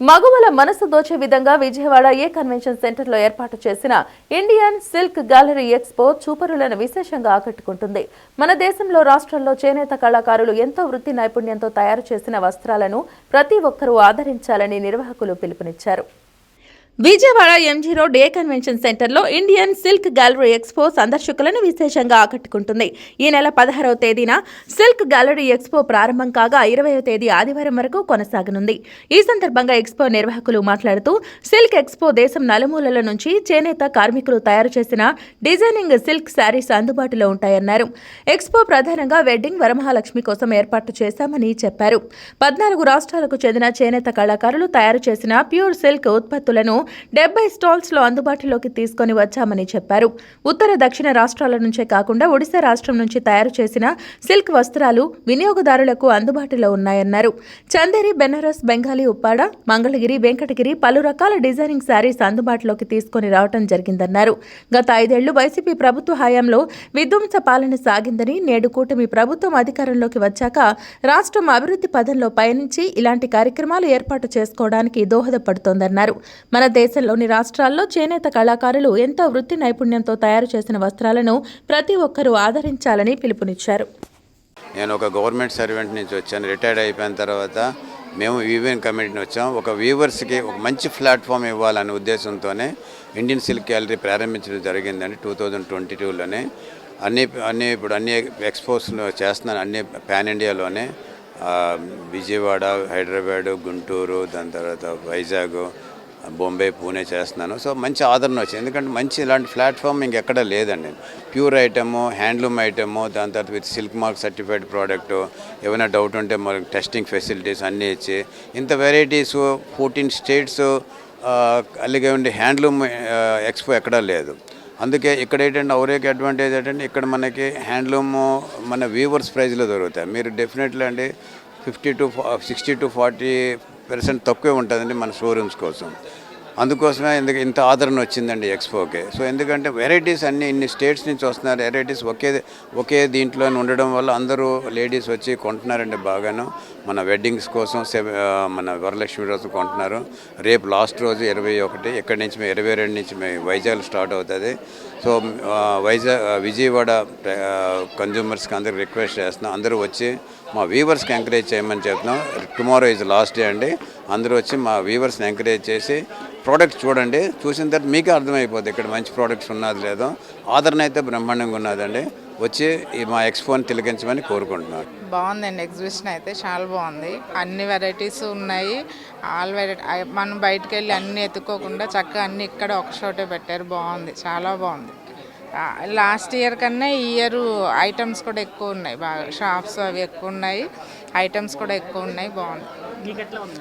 మగువల మనసు దోచే విధంగా విజయవాడ ఏ కన్వెన్షన్ సెంటర్లో ఏర్పాటు చేసిన ఇండియన్ సిల్క్ గ్యాలరీ ఎక్స్పో చూపరులను విశేషంగా ఆకట్టుకుంటుంది. మన దేశంలో రాష్ట్రంలో చేనేత కళాకారులు ఎంతో వృత్తి నైపుణ్యంతో తయారు చేసిన వస్త్రాలను ప్రతి ఒక్కరూ ఆదరించాలని నిర్వాహకులు పిలుపునిచ్చారు. Vijayawada MG road A convention సెంటర్లో ఇండియన్ సిల్క్ గ్యాలరీ ఎక్స్పో సందర్శకులను విశేషంగా ఆకట్టుకుంటుంది. ఈ నెల పదహారవ తేదీన సిల్క్ గ్యాలరీ ఎక్స్పో ప్రారంభం కాగా ఇరవయో తేదీ ఆదివారం వరకు కొనసాగనుంది. ఈ సందర్భంగా ఎక్స్పో నిర్వాహకులు మాట్లాడుతూ సిల్క్ ఎక్స్పో దేశం నలుమూలల నుంచి చేనేత కార్మికులు తయారు చేసిన డిజైనింగ్ సిల్క్ శారీస్ అందుబాటులో ఉంటాయన్నారు. ఎక్స్పో ప్రధానంగా వెడ్డింగ్ వరమహాలక్ష్మి కోసం ఏర్పాటు చేశామని చెప్పారు. పద్నాలుగు రాష్ట్రాలకు చెందిన చేనేత కళాకారులు తయారు చేసిన ప్యూర్ సిల్క్ ఉత్పత్తులను డెబ్బై స్టాల్స్లో అందుబాటులోకి తీసుకొని వచ్చామని చెప్పారు. ఉత్తర దక్షిణ రాష్ట్రాల నుంచే కాకుండా ఒడిశా రాష్ట్రం నుంచి తయారు చేసిన సిల్క్ వస్త్రాలు వినియోగదారులకు అందుబాటులో ఉన్నాయన్నారు. చందేరి బెనారస్ బెంగాలీ ఉప్పాడ మంగళగిరి వెంకటగిరి పలు రకాల డిజైనింగ్ శారీస్ అందుబాటులోకి తీసుకొని రావడం జరిగిందన్నారు. గత ఐదేళ్ళు వైసీపీ ప్రభుత్వ హయాంలో విధ్వంస పాలన సాగిందని నేడు కూటమి ప్రభుత్వం అధికారంలోకి వచ్చాక రాష్ట్రం అభివృద్ధి పదంలో పయనించి ఇలాంటి కార్యక్రమాలు ఏర్పాటు చేసుకోవడానికి దోహదపడుతోందన్నారు. మన దేశంలోని రాష్ట్రాల్లో చేనేత కళాకారులు ఎంతో వృత్తి నైపుణ్యంతో తయారు చేసిన వస్త్రాలను ప్రతి ఒక్కరూ ఆదరించాలని పిలుపునిచ్చారు. నేను ఒక గవర్నమెంట్ సర్వెంట్ నుంచి వచ్చాను రిటైర్డ్ అయిపోయిన తర్వాత మేము వీవెన్ కమిటీని వచ్చాం. ఒక వ్యూవర్స్కి ఒక మంచి ప్లాట్ఫామ్ ఇవ్వాలనే ఉద్దేశంతోనే ఇండియన్ సిల్క్ గ్యాలరీ ప్రారంభించడం జరిగిందండి టూ థౌజండ్ ట్వంటీ టూలోనే. అన్ని అన్ని ఇప్పుడు అన్ని ఎక్స్పోస్ చేస్తున్నాను అన్ని పాన్ ఇండియాలోనే. విజయవాడ హైదరాబాదు గుంటూరు దాని తర్వాత వైజాగ్ బొంబే పూణే చేస్తున్నాను. సో మంచి ఆదరణ వచ్చింది. ఎందుకంటే మంచి ఇలాంటి ప్లాట్ఫామ్ ఇంకెక్కడ లేదండి ప్యూర్ ఐటము హ్యాండ్లూమ్ ఐటము దాని తర్వాత with silk mark certified product ఏమైనా డౌట్ ఉంటే మనకి టెస్టింగ్ ఫెసిలిటీస్ అన్నీ ఇచ్చి ఇంత వెరైటీస్ ఫోర్టీన్ స్టేట్స్ అలాగే ఉండి హ్యాండ్లూమ్ ఎక్స్పో ఎక్కడా లేదు. అందుకే ఇక్కడ ఏంటంటే ఔరేక్ అడ్వాంటేజ్ ఏంటంటే ఇక్కడ మనకి హ్యాండ్లూమ్ మన వీవర్స్ ప్రైజ్లో దొరుకుతాయి. మీరు డెఫినెట్లీ అండి fifty to sixty to forty percent తక్కువే ఉంటుందండి మన షోరూమ్స్ కోసం. అందుకోసమే ఎందుకు ఇంత ఆదరణ వచ్చిందండి ఎక్స్పోకి. సో ఎందుకంటే వెరైటీస్ అన్ని ఇన్ని స్టేట్స్ నుంచి వస్తున్నారు. వెరైటీస్ ఒకే ఒకే దీంట్లో ఉండడం వల్ల అందరూ లేడీస్ వచ్చి కొంటున్నారండి బాగాను. మన వెడ్డింగ్స్ కోసం మన వరలక్ష్మి రోజు కొంటున్నారు. రేపు లాస్ట్ రోజు ఇరవై ఒకటి ఇక్కడి నుంచి మేము ఇరవై రెండు నుంచి మేము వైజాగ్ స్టార్ట్ అవుతుంది. సో వైజాగ్ విజయవాడ కన్జ్యూమర్స్కి అందరికి రిక్వెస్ట్ చేస్తున్నాం. అందరూ వచ్చి మా వీవర్స్కి ఎంకరేజ్ చేయమని చెప్తున్నాం. టుమారో ఈజ్ లాస్ట్ డే అండి. అందరూ వచ్చి మా వ్యూవర్స్ని ఎంకరేజ్ చేసి ప్రోడక్ట్ చూడండి. చూసిన తర్వాత మీకే అర్థమైపోతుంది ఇక్కడ మంచి ప్రోడక్ట్స్ ఉన్నది లేదో. ఆదరణ అయితే బ్రహ్మాండంగా ఉన్నదండి. వచ్చి ఈ మా ఎక్స్పోని తిలకించమని కోరుకుంటున్నాను. బాగుందండి ఎగ్జిబిషన్ అయితే చాలా బాగుంది. అన్ని వెరైటీస్ ఉన్నాయి. ఆల్ వెరైటీ మనం బయటకు వెళ్ళి అన్ని ఎత్తుకోకుండా చక్కగా అన్ని ఇక్కడ ఒక చోటే పెట్టారు. బాగుంది చాలా బాగుంది. లాస్ట్ ఇయర్ కన్నా ఈ ఇయర్ ఐటమ్స్ కూడా ఎక్కువ ఉన్నాయి. బాగా షాప్స్ అవి ఎక్కువ ఉన్నాయి. ఐటమ్స్ కూడా ఎక్కువ ఉన్నాయి. బాగుంది.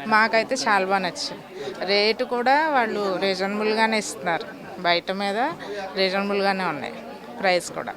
మాకైతే చాలా బాగా నచ్చింది. రేటు కూడా వాళ్ళు రీజనబుల్గానే ఇస్తున్నారు. బయట మీద రీజనబుల్గానే ఉన్నాయి. ప్రైస్ కూడా.